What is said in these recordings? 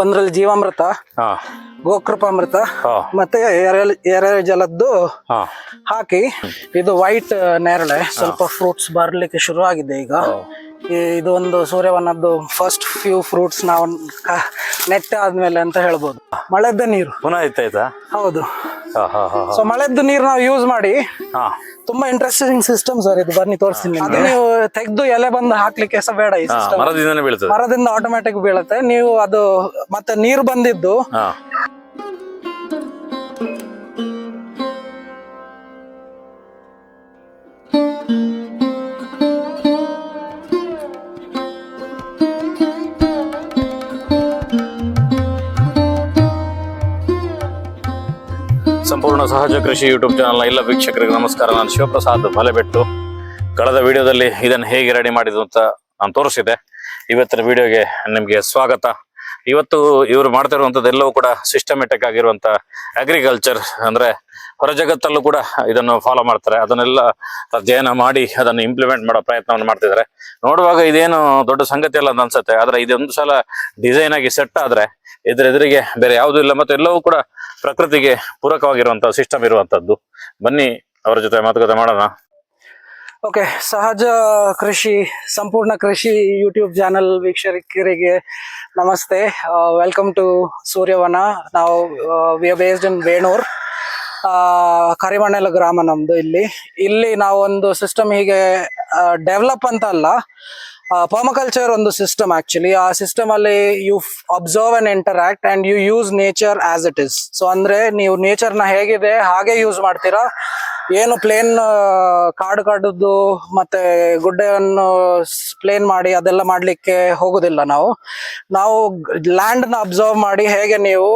ಒಂದ್ರಲ್ಲಿ ಜೀವಾಮೃತ ಗೋಕೃಪಾಮೃತ ಮತ್ತೆ ಎರೆ ಎರೆ ಜಲದ್ದು ಹಾಕಿ ಇದು ವೈಟ್ ನೇರಳೆ ಸ್ವಲ್ಪ ಫ್ರೂಟ್ಸ್ ಬರ್ಲಿಕ್ಕೆ ಶುರು ಆಗಿದೆ ಈಗ ಇದು ಒಂದು ಸೂರ್ಯವನದ್ದು ಫಸ್ಟ್ ಫ್ಯೂ ಫ್ರೂಟ್ಸ್ ನಾವು ನೆಟ್ಟ ಆದ್ಮೇಲೆ ಅಂತ ಹೇಳ್ಬೋದು. ಮಳೆದ ನೀರು. ಪುನಃ ಹೌದು. ಸೊ ಮಳೆದ್ದು ನೀರು ನಾವು ಯೂಸ್ ಮಾಡಿ ತುಂಬಾ ಇಂಟ್ರೆಸ್ಟಿಂಗ್ ಸಿಸ್ಟಮ್ ಸರ್ ಇದು. ಬನ್ನಿ ತೋರಿಸ್ತೀನಿ. ಅದು. ನೀವು ತೆಗೆದು ಎಲೆ ಬಂದು ಹಾಕ್ಲಿಕ್ಕೆ ಸಹ ಬೇಡ ಈ ಸಿಸ್ಟಮ್ ಮರದಿಂದ ಆಟೋಮ್ಯಾಟಿಕ್ ಬೀಳುತ್ತೆ. ನೀವು ಅದು ಮತ್ತೆ ನೀರು ಬಂದಿದ್ದು ಸಂಪೂರ್ಣ ಸಹಜ ಕೃಷಿ ಯೂಟ್ಯೂಬ್ ಚಾನಲ್ನ ಎಲ್ಲ ವೀಕ್ಷಕರಿಗೆ ನಮಸ್ಕಾರ. ನಾನು ಶಿವಪ್ರಸಾದ್ ಬಲೆಬೆಟ್ಟು. ಕಳೆದ ವಿಡಿಯೋದಲ್ಲಿ ಇದನ್ನು ಹೇಗೆ ರೆಡಿ ಮಾಡಿದ್ರು ಅಂತ ನಾನು ತೋರಿಸಿದೆ. ಇವತ್ತಿನ ವಿಡಿಯೋಗೆ ನಿಮಗೆ ಸ್ವಾಗತ. ಇವತ್ತು ಇವರು ಮಾಡ್ತಿರುವಂಥದ್ದು ಎಲ್ಲವೂ ಕೂಡ ಸಿಸ್ಟಮೆಟಿಕ್ ಆಗಿರುವಂಥ ಅಗ್ರಿಕಲ್ಚರ್ ಅಂದ್ರೆ ಹೊರ ಜಗತ್ತಲ್ಲೂ ಕೂಡ ಇದನ್ನು ಫಾಲೋ ಮಾಡ್ತಾರೆ. ಅದನ್ನೆಲ್ಲ ಅಧ್ಯಯನ ಮಾಡಿ ಅದನ್ನು ಇಂಪ್ಲಿಮೆಂಟ್ ಮಾಡೋ ಪ್ರಯತ್ನವನ್ನು ಮಾಡ್ತಿದ್ದಾರೆ. ನೋಡುವಾಗ ಇದೇನು ದೊಡ್ಡ ಸಂಗತಿ ಅಲ್ಲ ಅಂತ ಅನ್ಸುತ್ತೆ. ಆದ್ರೆ ಇದೊಂದು ಸಲ ಡಿಸೈನ್ ಆಗಿ ಸೆಟ್ ಆದ್ರೆ ಇದ್ರ ಎದುರಿಗೆ ಬೇರೆ ಯಾವುದೂ ಇಲ್ಲ. ಮತ್ತೆ ಎಲ್ಲವೂ ಕೂಡ ಪ್ರಕೃತಿಗೆ ಪೂರಕವಾಗಿರುವಂತಹ ಸಿಸ್ಟಮ್ ಇರುವಂತದ್ದು. ಬನ್ನಿ ಅವರ ಜೊತೆ ಮಾತುಕತೆ ಮಾಡೋಣ. ಓಕೆ ಸಹಜ ಕೃಷಿ, ಸಂಪೂರ್ಣ ಕೃಷಿ ಯೂಟ್ಯೂಬ್ ಚಾನಲ್ ವೀಕ್ಷಕರಿಗೆ ನಮಸ್ತೆ. Welcome to Suryavana. ನಾವು we are based in Benur ಕರಿಮಣ್ಣೆಲ ಗ್ರಾಮ ನಮ್ದು ಇಲ್ಲಿ. ಇಲ್ಲಿ ನಾವೊಂದು ಸಿಸ್ಟಮ್ ಹೀಗೆ ಡೆವಲಪ್ ಅಂತ ಅಲ್ಲ ಪರ್ಮಕಲ್ಚರ್ ಒಂದು ಸಿಸ್ಟಮ್ ಆಕ್ಚುಲಿ ಆ ಸಿಸ್ಟಮ್ ಅಲ್ಲಿ you observe and interact and you use nature as it is so ಅಂದ್ರೆ ನೀವು ನೇಚರ್ನ ಹೇಗಿದೆ, ಹಾಗೆ ಯೂಸ್ ಮಾಡ್ತೀರಾ. ಏನು ಪ್ಲೇನ್ ಕಾಡು ಕಾಡದ್ದು ಮತ್ತೆ ಗುಡ್ಡೆಯನ್ನು ಪ್ಲೇನ್ ಮಾಡಿ ಅದೆಲ್ಲ ಮಾಡ್ಲಿಕ್ಕೆ ಹೋಗುದಿಲ್ಲ ನಾವು. ನಾವು ಲ್ಯಾಂಡ್ನ ಅಬ್ಸರ್ವ್ ಮಾಡಿ ಹೇಗೆ ನೀವು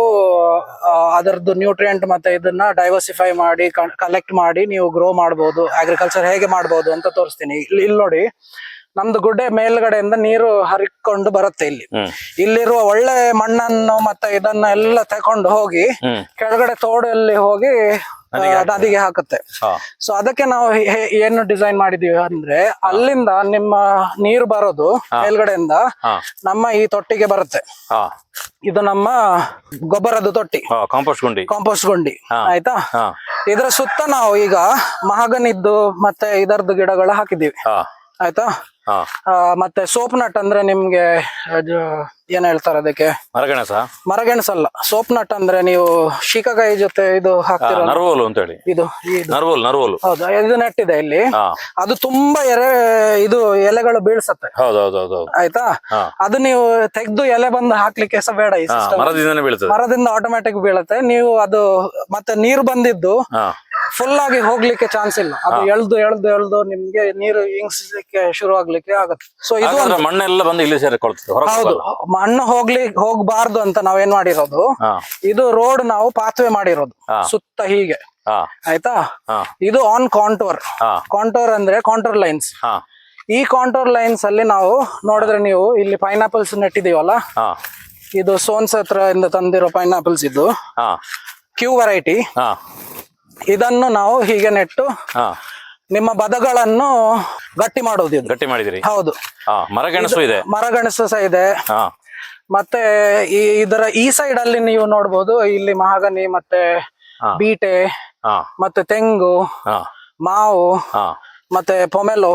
ಅದರದ್ದು ನ್ಯೂಟ್ರಿಯೆಂಟ್ ಮತ್ತೆ ಇದನ್ನ ಡೈವರ್ಸಿಫೈ ಮಾಡಿ ಕಲೆಕ್ಟ್ ಮಾಡಿ ನೀವು ಗ್ರೋ ಮಾಡ್ಬೋದು ಅಗ್ರಿಕಲ್ಚರ್ ಹೇಗೆ ಮಾಡ್ಬೋದು ಅಂತ ತೋರಿಸ್ತೀನಿ. ಇಲ್ಲಿ ನೋಡಿ. ನಮ್ದು ಗುಡ್ಡೆ ಮೇಲ್ಗಡೆಯಿಂದ ನೀರು ಹರಿಕೊಂಡು ಬರುತ್ತೆ ಇಲ್ಲಿ. ಇಲ್ಲಿರುವ ಒಳ್ಳೆ ಮಣ್ಣನ್ನು ಮತ್ತೆ ಇದನ್ನ ಎಲ್ಲ ತಕೊಂಡು ಹೋಗಿ ಕೆಳಗಡೆ ತೋಡಲ್ಲಿ ಹೋಗಿ ನದಿಗೆ ಹಾಕುತ್ತೆ. ಸೊ ಅದಕ್ಕೆ ನಾವು ಏನು ಡಿಸೈನ್ ಮಾಡಿದೀವಿ ಅಂದ್ರೆ ಅಲ್ಲಿಂದ ನಿಮ್ಮ ನೀರು ಬರೋದು ಮೇಲ್ಗಡೆಯಿಂದ ನಮ್ಮ ಈ ತೊಟ್ಟಿಗೆ ಬರುತ್ತೆ. ಇದು ನಮ್ಮ ಗೊಬ್ಬರದ ತೊಟ್ಟಿ. ಕಾಂಪೋಸ್ಟ್ ಗುಂಡಿ. ಕಾಂಪೋಸ್ಟ್ ಗುಂಡಿ. ಆಯ್ತಾ? ಇದರ ಸುತ್ತ ನಾವು ಈಗ ಮಹಾಗನಿದ್ದು ಮತ್ತೆ ಇದರದ್ದು ಗಿಡಗಳು ಹಾಕಿದೀವಿ ಆಯ್ತಾ? ಮತ್ತೆ ಸೋಪ್ ನಟ್ ಅಂದ್ರೆ ನಿಮ್ಗೆ ಅದು ಏನ್ ಹೇಳ್ತಾರೆ ಅದಕ್ಕೆ? ಮರಗೆಣಸ? ಅಲ್ಲ ಸೋಪ್ ನಟ್ ಅಂದ್ರೆ ನೀವು ಶೀಕಕಾಯಿ ಜೊತೆ ಇದು ಹಾಕ್ತಿರೋ ನರ್ವೋಲು ಅಂತ ಹೇಳಿ ಇದು ಇದು. ನರ್ವೋಲ್ ನರ್ವೋಲು. ಹೌದು ಇದು ನೆಟ್ಟಿದೆ ಇಲ್ಲಿ. ಅದು ತುಂಬಾ ಎರೆ ಇದು ಎಲೆಗಳು ಬೀಳ್ಸತ್ತೆ. ಹೌದು ಆಯ್ತಾ? ಅದು ನೀವು ತೆಗ್ದು ಎಲೆ ಬಂದು ಹಾಕ್ಲಿಕ್ಕೆ ಸಹ ಬೇಡ ಈ ಮರದಿಂದನೇ ಬೀಳ್ತದೆ ಮರದಿಂದ ಆಟೋಮ್ಯಾಟಿಕ್ ಬೀಳುತ್ತೆ. ನೀವು ಅದು ಮತ್ತೆ ನೀರು ಬಂದಿದ್ದು ಫುಲ್ ಆಗಿ ಹೋಗ್ಲಿಕ್ಕೆ ಚಾನ್ಸ್ ಇಲ್ಲ. ಅದು ಎಳ್ದು ಎಳ್ದು ಎಳ್ದು ನಿಮ್ಗೆ ನೀರು ಹಿಂಗ್ಸಲಿಕ್ಕೆ ಶುರು ಆಗ್ಲಿಕ್ಕೆ ಆಗುತ್ತೆ. ಸೊ ಇದು ಮಣ್ಣೆಲ್ಲ ಬಂದು ಇಲ್ಲಿ ಸೇರಿಕೊಳ್ತದೆ ಹೌದು. ಮಣ್ಣು ಹೋಗ್ಲಿ ಹೋಗ್ಬಾರ್ದು ಅಂತ ನಾವೇನ್ ಮಾಡಿರೋದು? ಇದು ರೋಡ್ ನಾವು ಪಾತ್ವೆ ಮಾಡಿರೋದು ಸುತ್ತ ಹೀಗೆ. ಆಯ್ತಾ? ಇದು ಆನ್ ಕಾಂಟೋರ್ ಕಾಂಟೋರ್ ಅಂದ್ರೆ ಕಾಂಟೋರ್ ಲೈನ್ಸ್ ಈ ಕಾಂಟೋರ್ ಲೈನ್ಸ್ ಅಲ್ಲಿ ನಾವು ನೋಡಿದ್ರೆ ನೀವು ಇಲ್ಲಿ ಪೈನಾಪಲ್ಸ್ ನೆಟ್ಟಿದೀವಲ್ಲ ಇದು ಸೋನ್ಸ್ ಹತ್ರ ಇಂದ ತಂದಿರೋ ಪೈನಾಪಲ್ಸ್ ಇದು. ಕ್ಯೂ ವೆರೈಟಿ ಇದನ್ನು ನಾವು ಹೀಗೆ ನೆಟ್ಟು ನಿಮ್ಮ ಬದಗಳನ್ನು ಗಟ್ಟಿ ಮಾಡೋದು ಗಟ್ಟಿ ಮಾಡಿದಿರಿ. ಹೌದು. ಮರಗೆಣಸು ಇದೆ ಮರಗಣಸು ಸಹ ಇದೆ. ಮತ್ತೆ ಈ ಇದರ ಈ ಸೈಡ್ ಅಲ್ಲಿ ನೀವು ನೋಡ್ಬೋದು ಇಲ್ಲಿ ಮಹಾಗನಿ ಮತ್ತೆ ಬೀಟೆ ಮತ್ತೆ ತೆಂಗು ಮಾವು ಮತ್ತೆ ಪೊಮೆಲೋ.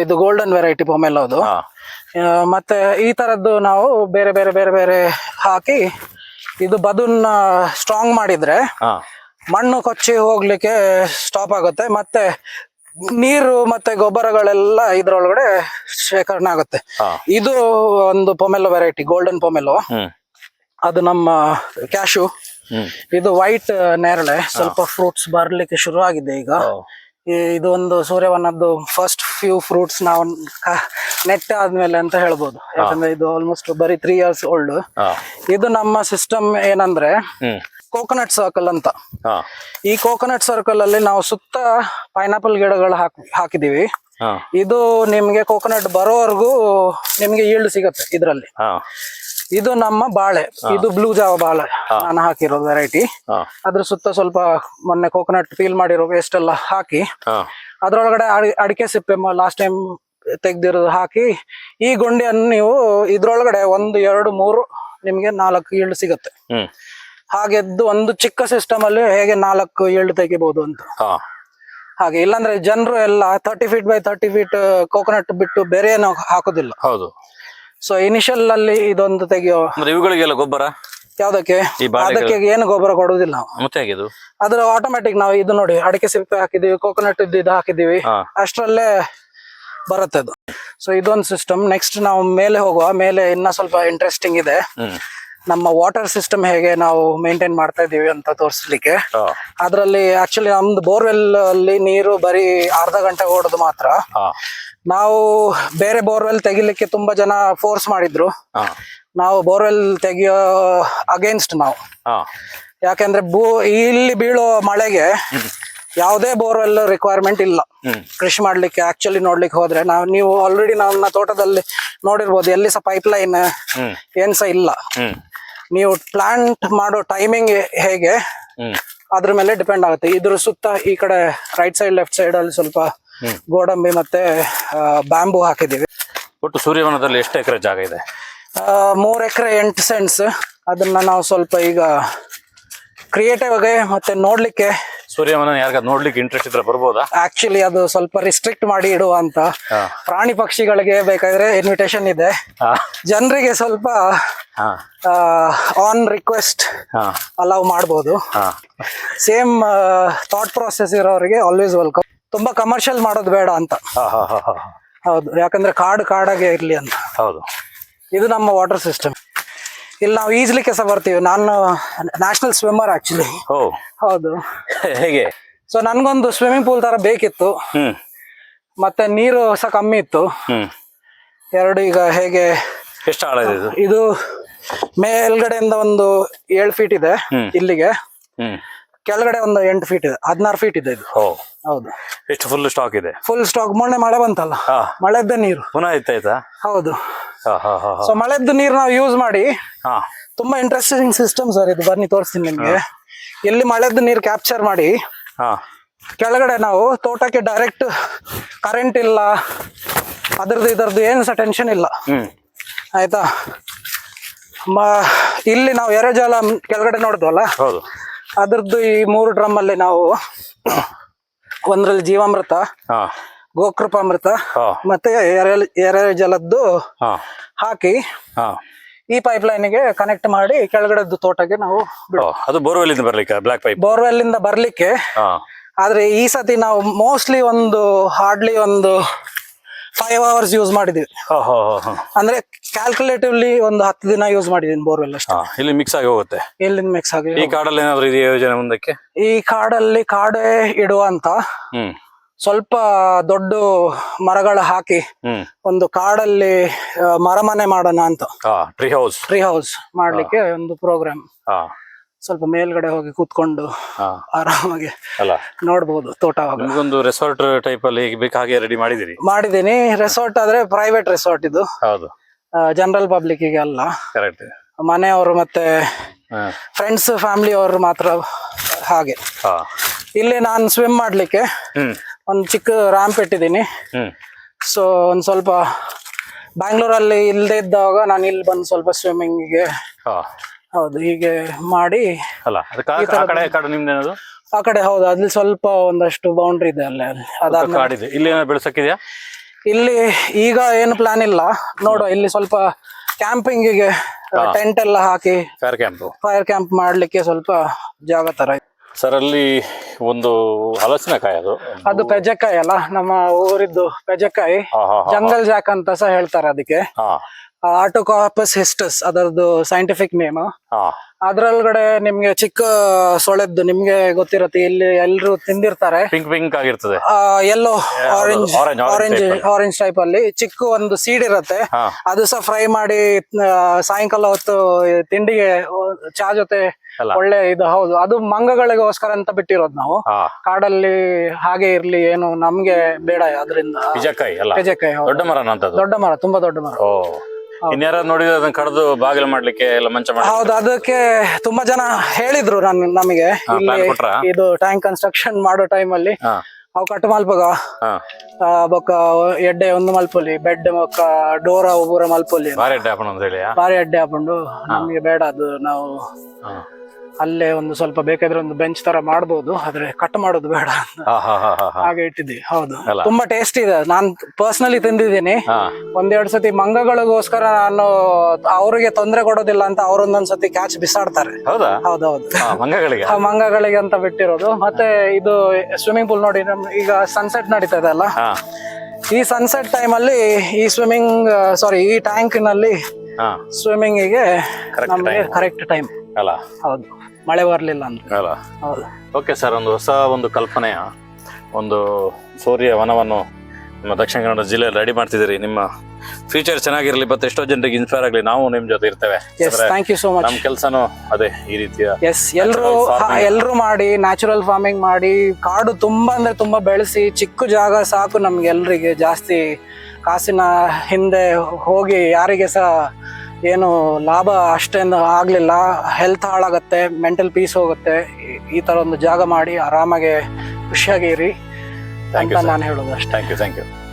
ಇದು ಗೋಲ್ಡನ್ ವೆರೈಟಿ ಪೊಮೆಲೋ ಅದು. ಮತ್ತೆ ಈ ತರದ್ದು ನಾವು ಬೇರೆ ಬೇರೆ ಬೇರೆ ಬೇರೆ ಹಾಕಿ ಇದು ಬದುನ್ನ ಸ್ಟ್ರಾಂಗ್ ಮಾಡಿದ್ರೆ ಮಣ್ಣು ಕೊಚ್ಚಿ ಹೋಗ್ಲಿಕ್ಕೆ ಸ್ಟಾಪ್ ಆಗುತ್ತೆ. ಮತ್ತೆ ನೀರು ಮತ್ತೆ ಗೊಬ್ಬರಗಳೆಲ್ಲ ಇದ್ರೊಳಗಡೆ ಶೇಖರಣೆ ಆಗುತ್ತೆ. ಇದು ಒಂದು ಪೊಮೆಲೋ ವೆರೈಟಿ ಗೋಲ್ಡನ್ ಪೊಮೆಲೋ ಅದು ನಮ್ಮ ಕ್ಯಾಶು ಇದು ವೈಟ್ ನೇರಳೆ ಸ್ವಲ್ಪ ಫ್ರೂಟ್ಸ್ ಬರ್ಲಿಕ್ಕೆ ಶುರು ಆಗಿದೆ ಈಗ. ಇದು ಒಂದು ಸೂರ್ಯವನದ್ದು ಫಸ್ಟ್ ಫ್ಯೂ ಫ್ರೂಟ್ಸ್ ನಾವು ನೆಟ್ ಆದ್ಮೇಲೆ ಅಂತ ಹೇಳ್ಬೋದು. ಯಾಕಂದ್ರೆ ಇದು ಆಲ್ಮೋಸ್ಟ್ ಬರೀ ತ್ರೀ ಇಯರ್ಸ್ ಓಲ್ಡ್ ಇದು ನಮ್ಮ ಸಿಸ್ಟಮ್ ಏನಂದ್ರೆ ಕೋಕೋನಟ್ ಸರ್ಕಲ್ ಅಂತ. ಈ ಕೋಕೋನಟ್ ಸರ್ಕಲ್ ಅಲ್ಲಿ ನಾವು ಸುತ್ತ ಪೈನಾಪಲ್ ಗಿಡಗಳು ಹಾಕ್ ಹಾಕಿದೀವಿ ಇದು ನಿಮ್ಗೆ ಕೋಕೋನಟ್ ಬರೋವರೆಗೂ ನಿಮ್ಗೆ ಈಲ್ಡ್ ಸಿಗತ್ತೆ ಇದ್ರಲ್ಲಿ. ಇದು ನಮ್ಮ ಬಾಳೆ. ಇದು ಬ್ಲೂ ಜಾವ ಬಾಳೆ. ನಾನು ಹಾಕಿರೋ ವೆರೈಟಿ ಅದ್ರ ಸುತ್ತ ಸ್ವಲ್ಪ ಮೊನ್ನೆ ಕೋಕೋನಟ್ ಫೀಲ್ ಮಾಡಿರೋ ವೇಸ್ಟ್ ಎಲ್ಲ ಹಾಕಿ ಅದ್ರೊಳಗಡೆ ಅಡಿಕೆ ಸಿಪ್ಪೆ ಲಾಸ್ಟ್ ಟೈಮ್ ತೆಗ್ದಿರೋದು ಹಾಕಿ ಈ ಗುಂಡಿಯನ್ನು ನೀವು ಇದ್ರೊಳಗಡೆ ಒಂದು ಎರಡು ಮೂರು ನಿಮ್ಗೆ ನಾಲ್ಕು ಈಲ್ಡ್ ಸಿಗುತ್ತೆ. ಹಾಗೆದ್ದು ಒಂದು ಚಿಕ್ಕ ಸಿಸ್ಟಮ್ ಅಲ್ಲಿ ಹೇಗೆ ನಾಲ್ಕು ಏಳು ತೆಗಿಬಹುದು ಅಂತ. ಹಾಗೆ ಇಲ್ಲಾಂದ್ರೆ ಜನರು ಎಲ್ಲ thirty feet by thirty feet coconut ಬಿಟ್ಟು ಬೇರೆ ಏನು ಹಾಕೋದಿಲ್ಲ. ಹೌದು. ಸೊ ಇನಿಷಿಯಲ್ ಅಲ್ಲಿ ಇದೊಂದು ತೆಗಿಯೋ ಇವುಗಳಿಗೆಲ್ಲ ಗೊಬ್ಬರ? ಯಾವ್ದಕ್ಕೆ? ಅದಕ್ಕೆ ಏನು ಗೊಬ್ಬರ ಮತ್ತೆ ಹೇಗಿದು? ಅದ್ರ ಆಟೋಮೆಟಿಕ್ ನಾವು ಇದು ನೋಡಿ ಅಡಿಕೆ ಸಿಪ್ಪೆ ಹಾಕಿದೀವಿ ಕೋಕೋನಟ್ ಇದು ಹಾಕಿದೀವಿ ಅಷ್ಟರಲ್ಲೇ ಬರುತ್ತೆ ಅದು ಸೊ ಇದೊಂದು ಸಿಸ್ಟಮ್ ನೆಕ್ಸ್ಟ್ ನಾವು ಮೇಲೆ ಹೋಗುವ. ಮೇಲೆ ಇನ್ನ ಸ್ವಲ್ಪ ಇಂಟ್ರೆಸ್ಟಿಂಗ್ ಇದೆ. ನಮ್ಮ ವಾಟರ್ ಸಿಸ್ಟಮ್ ಹೇಗೆ ನಾವು ಮೇಂಟೈನ್ ಮಾಡ್ತಾ ಇದೀವಿ ಅಂತ ತೋರಿಸ್ಲಿಕ್ಕೆ. ಅದರಲ್ಲಿ ಆಕ್ಚುಲಿ ನಮ್ದು ಬೋರ್ವೆಲ್ ಅಲ್ಲಿ ನೀರು ಬರೀ ಅರ್ಧ ಗಂಟೆ ಓಡೋದು ಮಾತ್ರ. ನಾವು ಬೇರೆ ಬೋರ್ವೆಲ್ ತೆಗಿಲಿಕ್ಕೆ ತುಂಬಾ ಜನ ಫೋರ್ಸ್ ಮಾಡಿದ್ರು. ನಾವು ಬೋರ್ವೆಲ್ ತೆಗಿಯೋ ಅಗೇನ್ಸ್ಟ್ ನಾವು. ಯಾಕೆಂದ್ರೆ ಇಲ್ಲಿ ಬೀಳೋ ಮಳೆಗೆ ಯಾವುದೇ ಬೋರ್ವೆಲ್ ರಿಕ್ವೈರ್ಮೆಂಟ್ ಇಲ್ಲ. ಕೃಷಿ ಮಾಡ್ಲಿಕ್ಕೆ ಆಕ್ಚುಲಿ ನೋಡ್ಲಿಕ್ಕೆ ಹೋದ್ರೆ ನಾವು ನೀವು ಆಲ್ರೆಡಿ ನನ್ನ ತೋಟದಲ್ಲಿ ನೋಡಿರ್ಬೋದು ಎಲ್ಲಿ ಸಹ ಪೈಪ್ ಲೈನ್ ಸಹ ಇಲ್ಲ. ನೀವು ಪ್ಲಾಂಟ್ ಮಾಡೋ ಟೈಮಿಂಗ್ ಹೇಗೆ ಅದ್ರ ಮೇಲೆ ಡಿಪೆಂಡ್ ಆಗುತ್ತೆ. ಇದ್ರ ಸುತ್ತ ಈ ಕಡೆ ರೈಟ್ ಸೈಡ್ ಲೆಫ್ಟ್ ಸೈಡ್ ಅಲ್ಲಿ ಸ್ವಲ್ಪ. ಗೋಡಂಬಿ ಮತ್ತೆ ಬ್ಯಾಂಬು ಹಾಕಿದೀವಿ ಒಟ್ಟು ಸೂರ್ಯವನದಲ್ಲಿ ಎಷ್ಟು ಎಕರೆ ಜಾಗ ಇದೆ? ಮೂರ್ ಎಕರೆ ಎಂಟು ಸೆಂಟ್ಸ್ ಅದನ್ನ ನಾವು ಸ್ವಲ್ಪ ಈಗ ಕ್ರಿಯೇಟಿವ್ ಆಗಿ ಮತ್ತೆ ನೋಡ್ಲಿಕ್ಕೆ ಸೂರ್ಯವನ ಯಾರಿಗಾದ್ರು ನೋಡ್ಲಿಕ್ಕೆ ಇಂಟ್ರೆಸ್ಟ್ ಇದ್ರೆ ಬರ್ಬೋದಾ? ಆಕ್ಚುಲಿ ಅದು ಸ್ವಲ್ಪ ರಿಸ್ಟ್ರಿಕ್ಟ್ ಮಾಡಿ ಇಡುವಂತ ಪ್ರಾಣಿ ಪಕ್ಷಿಗಳಿಗೆ ಬೇಕಾದ್ರೆ ಇನ್ವಿಟೇಷನ್ ಇದೆ. ಜನರಿಗೆ ಸ್ವಲ್ಪ ಆನ್ ರಿಕ್ವೆಸ್ಟ್ ಅಲೌ ಮಾಡ್ಬೋದು. ಸೇಮ್ ಥಾಟ್ ಪ್ರಾಸೆಸ್ ಇರೋರಿಗೆ ಆಲ್ವೇಸ್ ವೆಲ್ಕಮ್ ತುಂಬಾ ಕಮರ್ಷಿಯಲ್ ಮಾಡೋದು ಬೇಡ ಅಂತ. ಹೌದು. ಯಾಕಂದ್ರೆ ಕಾಡು ಕಾಡಾಗೆ ಇರ್ಲಿ ಅಂತ. ಹೌದು. ಇದು ನಮ್ಮ ವಾಟರ್ ಸಿಸ್ಟಮ್ ಇಲ್ಲಿ ನಾವು ಈಜ್ಲಿಕ್ಕೆ ಸಹ ಬರ್ತೀವಿ. ನಾನು ನ್ಯಾಷನಲ್ ಸ್ವಿಮ್ಮರ್ ಆಕ್ಚುಲಿ ಓ. ಹೌದು. ಹೇಗೆ? ಸೊ ನನ್ಗೊಂದು ಸ್ವಿಮ್ಮಿಂಗ್ ಪೂಲ್ ತರ ಬೇಕಿತ್ತು. ಹ್ಮ್. ಮತ್ತೆ ನೀರು ಸಹ ಕಮ್ಮಿ ಇತ್ತು. ಹ್ಮ್. ಎರಡು ಈಗ ಹೇಗೆ ಎಷ್ಟು ಆಳ ಇದೆ ಇದು? ಇದು ಮೇಲ್ಗಡೆಯಿಂದ ಒಂದು ಏಳು ಫೀಟ್ ಇದೆ ಹ್ಮ್. ಇಲ್ಲಿಗೆ. ಹ್ಮ್. ಕೆಳಗಡೆ ಒಂದು ಎಂಟು ಫೀಟ್ ಇದೆ. ಹದಿನಾರು ಫೀಟ್ ಇದೆ ಇದು. ಓ. ಹೌದು. ಎಷ್ಟು ಫುಲ್ ಸ್ಟಾಕ್ ಇದೆ? ಫುಲ್ ಸ್ಟಾಕ್ ಮೊನ್ನೆ ಮಳೆ ಬಂತಲ್ಲ? ಮಳೆದ ಮಳೆದ್ದ ನೀರು. ಪುನಃ ಇತ್ತಾಯ್ತಾ ಹೌದು. ಸೊ ಮಳೆದ್ದು ನೀರು ನಾವು ಯೂಸ್ ಮಾಡಿ ಹಾ. ತುಂಬಾ ಇಂಟ್ರೆಸ್ಟಿಂಗ್ ಸಿಸ್ಟಮ್ ಸರ್ ಇದು. ಬನ್ನಿ ತೋರಿಸ್ತೀನಿ ನಿಮ್ಗೆ. ಎಲ್ಲಿ ಮಳೆದ ನೀರು ಕ್ಯಾಪ್ಚರ್ ಮಾಡಿ ಹಾ. ಕೆಳಗಡೆ ನಾವು ತೋಟಕ್ಕೆ ಡೈರೆಕ್ಟ್ ಕರೆಂಟ್ ಇಲ್ಲ ಅದ್ರದ್ದು ಇದರದ್ದು ಏನು ಸಹ ಟೆನ್ಷನ್ ಇಲ್ಲ. ಆಯ್ತಾ? ಮ ಇಲ್ಲಿ ನಾವು ಎರಜಾಲ ಕೆಳಗಡೆ ನೋಡಿದ್ವಲ್ಲ? ಹೌದು. ಅದ್ರದ್ದು ಈ ಮೂರು ಡ್ರಮ್ ಅಲ್ಲಿ ನಾವು ಒಂದ್ರಲ್ಲಿ ಜೀವಾಮೃತ ಗೋಕೃಪಾಮೃತ ಮತ್ತೆ ಎರೆ ಜಲದ್ದು ಹಾಕಿ ಈ ಪೈಪ್ ಲೈನ್ಗೆ ಕನೆಕ್ಟ್ ಮಾಡಿ ಕೆಳಗಡೆದ್ದು ತೋಟಕ್ಕೆ ನಾವು ಅದು ಬೋರ್ವೆಲ್ ಇಂದ ಬರ್ಲಿಕ್ಕೆ ಬ್ಲಾಕ್ ಪೈಪ್ ಬೋರ್ವೆಲ್ ಇಂದ ಬರ್ಲಿಕ್ಕೆ ಆದ್ರೆ ಈ ಸತಿ ನಾವು ಮೋಸ್ಟ್ಲಿ ಒಂದು ಹಾರ್ಡ್ಲಿ ಒಂದು ಫೈವ್ ಅವರ್ಸ್ ಯೂಸ್ ಮಾಡಿದೀವಿ ಅಂದ್ರೆ ಕ್ಯಾಲ್ಕುಲೇಟಿವ್ಲಿ ಒಂದು ಹತ್ತು ದಿನ ಯೂಸ್ ಮಾಡಿದೀನಿ ಬೋರ್ವೆಲ್ ಅಷ್ಟೇ. ಇಲ್ಲಿ ಮಿಕ್ಸ್ ಆಗಿ ಹೋಗುತ್ತೆ. ಇಲ್ಲಿ ಮಿಕ್ಸ್ ಆಗಿ ಈ ಕಾಡಲ್ಲಿ ಏನಾದ್ರು ಇದೆಯಾ ಯೋಜನೆ ಮುಂದಕ್ಕೆ? ಈ ಕಾಡಲ್ಲಿ ಕಾಡೆ ಇಡುವ ಅಂತ. ಸ್ವಲ್ಪ ದೊಡ್ಡ ಮರಗಳ ಹಾಕಿ ಒಂದು ಕಾಡಲ್ಲಿ ಮರಮನೆ ಮಾಡೋಣ ಅಂತ. ಟ್ರೀ ಹೌಸ್ ಟ್ರೀ ಹೌಸ್ ಮಾಡ್ಲಿಕ್ಕೆ ಒಂದು ಪ್ರೋಗ್ರಾಮ್ ಸ್ವಲ್ಪ ಮೇಲ್ಗಡೆ ಹೋಗಿ ಕೂತ್ಕೊಂಡು ಆರಾಮಾಗಿ ಅಲ್ಲ. ತೋಟ ನಿಮ್ಗೊಂದು ರೆಸಾರ್ಟ್ ಟೈಪ್ ಅಲ್ಲಿ ಹೇಗೆ ರೆಡಿ ಮಾಡಿದಿರಿ ಮಾಡಿದೀನಿ ರೆಸಾರ್ಟ್ ಆದ್ರೆ ಪ್ರೈವೇಟ್ ರೆಸಾರ್ಟ್ ಇದು. ಹೌದು. ಜನರಲ್ ಪಬ್ಲಿಕ್ಗೆ ಅಲ್ಲ. ಕರೆಕ್ಟ್ ಮನೆಯವರು ಮತ್ತೆ ಫ್ರೆಂಡ್ಸ್ ಫ್ಯಾಮಿಲಿ ಅವರು ಮಾತ್ರ ಹಾಗೆ. ಹಾ. ಇಲ್ಲಿ ನಾನು ಸ್ವಿಮ್ ಮಾಡ್ಲಿಕ್ಕೆ ಒಂದು ಚಿಕ್ಕ ರ್ಯಾಂಪ್ ಇಟ್ಟಿದ್ದೀನಿ. ಸೊ ಒಂದು ಸ್ವಲ್ಪ ಬ್ಯಾಂಗ್ಳೂರಲ್ಲಿ ಇಲ್ಲದೆ ಇದ್ದಾಗ ನಾನು ಇಲ್ಲಿ ಬಂದು ಸ್ವಲ್ಪ ಸ್ವಿಮ್ಮಿಂಗಿಗೆ ಹಾ. ಹೌದು ಹೀಗೆ ಮಾಡಿ ಅಲ್ಲ ಅದಕ್ಕೆ ಆ- ಆ ಕಡೆ ಕಾಡು ನಿಮ್ದೇನದು? ಆ ಕಡೆ ಹೌದು ಅಲ್ಲಿ ಸ್ವಲ್ಪ ಒಂದಷ್ಟು ಬೌಂಡ್ರಿ ಇದೆ ಅಲ್ಲೇ ಅಲ್ಲಿ. ಅದಾದ್ಮೇಲೆ ಕಾಡಿದೆ ಇಲ್ಲಿ ಬೆಳೆಸಕ್ಕಿದ್ಯಾ? ಇಲ್ಲಿ ಈಗ ಏನು ಪ್ಲಾನ್ ಇಲ್ಲ. ನೋಡುವ ಇಲ್ಲಿ ಸ್ವಲ್ಪ ಕ್ಯಾಂಪಿಂಗಿಗೆ ಟೆಂಟ್ ಎಲ್ಲ ಹಾಕಿ ಫೈರ್ ಕ್ಯಾಂಪ್ ಫೈರ್ ಕ್ಯಾಂಪ್ ಮಾಡ್ಲಿಕ್ಕೆ ಸ್ವಲ್ಪ ಜಾಗ ತರ ಇದೆ. ಸರ್ ಅಲ್ಲಿ ಒಂದು ಹಲಸಿನಕಾಯಿ ಅದು. ಅದು ಪೆಜಕಾಯಿ ಅಲ್ಲ ನಮ್ಮ ಊರಿದ್ದು ಪೆಜಕಾಯಿ. ಹಾ ಹಾ ಹಾ. ಜಂಗಲ್ ಜಾಕ್ ಅಂತ ಸಹ ಹೇಳ್ತಾರೆ ಅದಕ್ಕೆ. ಹಾ. ಆಟೋಕಾಪಸ್ ಹೆಸ್ಟಸ್ ಅದರದ್ದು ಸೈಂಟಿಫಿಕ್ ನೇಮ್ ಅದ್ರಲ್ಗಡೆ ಅದ್ರೊಳಗಡೆ ನಿಮ್ಗೆ ಚಿಕ್ಕ ಸೊಳೆದ್ದು ನಿಮ್ಗೆ ಗೊತ್ತಿರತ್ತೆ ಇಲ್ಲಿ ಎಲ್ರು ತಿಂದಿರ್ತಾರೆ. ಪಿಂಕ್ ಪಿಂಕ್ ಆಗಿರ್ತದೆ. Yellow orange orange orange type ಅಲ್ಲಿ. ಚಿಕ್ಕ ಒಂದು ಸೀಡ್ ಇರತ್ತೆ. ಅದು ಸಹ ಫ್ರೈ ಮಾಡಿ ಸಾಯಂಕಾಲ ಹೊತ್ತು ತಿಂಡಿಗೆ ಚಾ ಜೊತೆ ಒಳ್ಳೆ ಇದು ಹೌದು. ಅದು ಮಂಗಗಳಿಗೋಸ್ಕರ ಅಂತ ಬಿಟ್ಟಿರೋದು ನಾವು. ಕಾಡಲ್ಲಿ ಹಾಗೆ ಇರ್ಲಿ ಏನು ನಮ್ಗೆ ಬೇಡ ಅದರಿಂದ ದೊಡ್ಡ ಮರ ತುಂಬಾ ದೊಡ್ಡ ಮರ. ಓ ಇನ್ಯಾರಾದ್ರು ನೋಡಿದ್ರೆ ಅದನ್ನ ಕಡ್ದು ಬಾಗಿಲು ಮಾಡ್ಲಿಕ್ಕೆ ಎಲ್ಲ ಮಂಚ ಮಾಡಿ ಹೌದು ಅದಕ್ಕೆ ತುಂಬಾ ಜನ ಹೇಳಿದ್ರು ನನ್ ನಮಗೆ. ಹಾ, ಇಲ್ಲಿ ಕೊಟ್ರಾ? ಇದು ಟ್ಯಾಂಕ್ ಕನ್ಸ್ಟ್ರಕ್ಷನ್ ಮಾಡೋ ಟೈಮ್ ಅಲ್ಲಿ ಹಾ. ಅವು ಕಟ್ ಮಲ್ಪಗ. ಹಾ. ಆ, ಬೊಕ್ಕ ಎಡ್ಡೆ ಒಂದು ಮಲ್ಪೊಲಿ ಬೆಡ್ ಬೊಕ್ಕ ಡೋರ ಒಬ್ಬರ ಮಲ್ಪೊಲಿ ಅಂತ. ಹೇಳಿ ಬಾರಿ ಅಡ್ಡೆ ಹಾಕೊಂಡು. ನಮ್ಗೆ ಬೇಡ ಅದು ನಾವು. ಹಾ. ಅಲ್ಲೇ ಒಂದು ಸ್ವಲ್ಪ ಬೇಕಾದ್ರೆ ಒಂದು ಬೆಂಚ್ ತರ ಮಾಡಬಹುದು ಆದ್ರೆ ಕಟ್ ಮಾಡೋದು ಬೇಡ ಹಾಗೆ ಇಟ್ಟಿದ್ವಿ ಹೌದು. ತುಂಬಾ ಟೇಸ್ಟ್ ಇದೆ. ನಾನ್ ಪರ್ಸನಲಿ ತಿಂದಿದ್ದೀನಿ. ಒಂದೆರಡು ಸತಿ ಮಂಗಗಳಿಗೋಸ್ಕರ ನಾನು ಅವರಿಗೆ ತೊಂದರೆ ಕೊಡೋದಿಲ್ಲ ಅಂತ ಅವ್ರೊಂದೊಂದ್ ಸತಿ ಕ್ಯಾಚ್ ಬಿಸಾಡ್ತಾರೆ. ಹೌದಾ? ಹೌದೌದು. ಮಂಗಗಳಿಗೆ. ಅಂತ ಬಿಟ್ಟಿರೋದು. ಮತ್ತೆ ಇದು ಸ್ವಿಮ್ಮಿಂಗ್ ಪೂಲ್ ನೋಡಿ ನಮ್ ಈಗ ಸನ್ಸೆಟ್ ನಡೀತಾ ಇದೆ ಅಲ್ಲ? ಈ ಸನ್ಸೆಟ್ ಟೈಮ್ ಅಲ್ಲಿ ಈ ಸ್ವಿಮ್ಮಿಂಗ್ ಸಾರಿ ಈ ಟ್ಯಾಂಕ್ನಲ್ಲಿ ಸ್ವಿಮ್ಮಿಂಗ್ಗೆ ನಮ್ಗೆ ಕರೆಕ್ಟ್ ಟೈಮ್ ಅಲ್ಲ? ಹೌದು. ಮಳೆ ಬರಲಿಲ್ಲ ಅಲ್ಲ? ಹೌದು. ಓಕೆ ಸರ್ ಒಂದು ಹೊಸ ಒಂದು ಕಲ್ಪನೆಯ ಒಂದು ಸೂರ್ಯ ವನವನ್ನು ನಮ್ಮ ದಕ್ಷಿಣ ಕನ್ನಡ ಜಿಲ್ಲೆಯಲ್ಲಿ ರೆಡಿ ಮಾಡ್ತಿದ್ದೀರಿ. ನಿಮ್ಮ ಫ್ಯೂಚರ್ ಚೆನ್ನಾಗಿರಲಿ ಮತ್ತೆ ಎಷ್ಟೋ ಜನರಿಗೆ ಇನ್ಸ್ಪೈರ್ ಆಗಲಿ ನಾವು ನಿಮ್ಮ ಜೊತೆ ಇರ್ತೇವೆ. Yes thank you so much ನಮ್ಮ ಕೆಲಸನೂ ಅದೇ ಈ ರೀತಿಯ ಎಸ್ ಎಲ್ಲರೂ ಎಲ್ಲರೂ. ಮಾಡಿ ನ್ಯಾಚುರಲ್ ಫಾರ್ಮಿಂಗ್ ಮಾಡಿ ಕಾಡು ತುಂಬಾ ಅಂದ್ರೆ ತುಂಬಾ ಬೆಳೆಸಿ ಚಿಕ್ಕ ಜಾಗ ಸಾಕು ನಮ್ಗೆ ಎಲ್ರಿಗೆ ಜಾಸ್ತಿ ಕಾಸಿನ ಹಿಂದೆ ಹೋಗಿ ಯಾರಿಗೆ ಸಹ ಏನು ಲಾಭ ಅಷ್ಟೇನು ಆಗಲಿಲ್ಲ ಹೆಲ್ತ್ ಹಾಳಾಗತ್ತೆ ಮೆಂಟಲ್ ಪೀಸ್ ಹೋಗುತ್ತೆ. ಈ- ಥರ ತರ ಒಂದು ಜಾಗ ಮಾಡಿ ಆರಾಮಾಗಿ ಖುಷಿಯಾಗಿ ಇರಿ ಅಂತ ನಾನು ಹೇಳೋದು ಅಷ್ಟೇ. Thank you thank you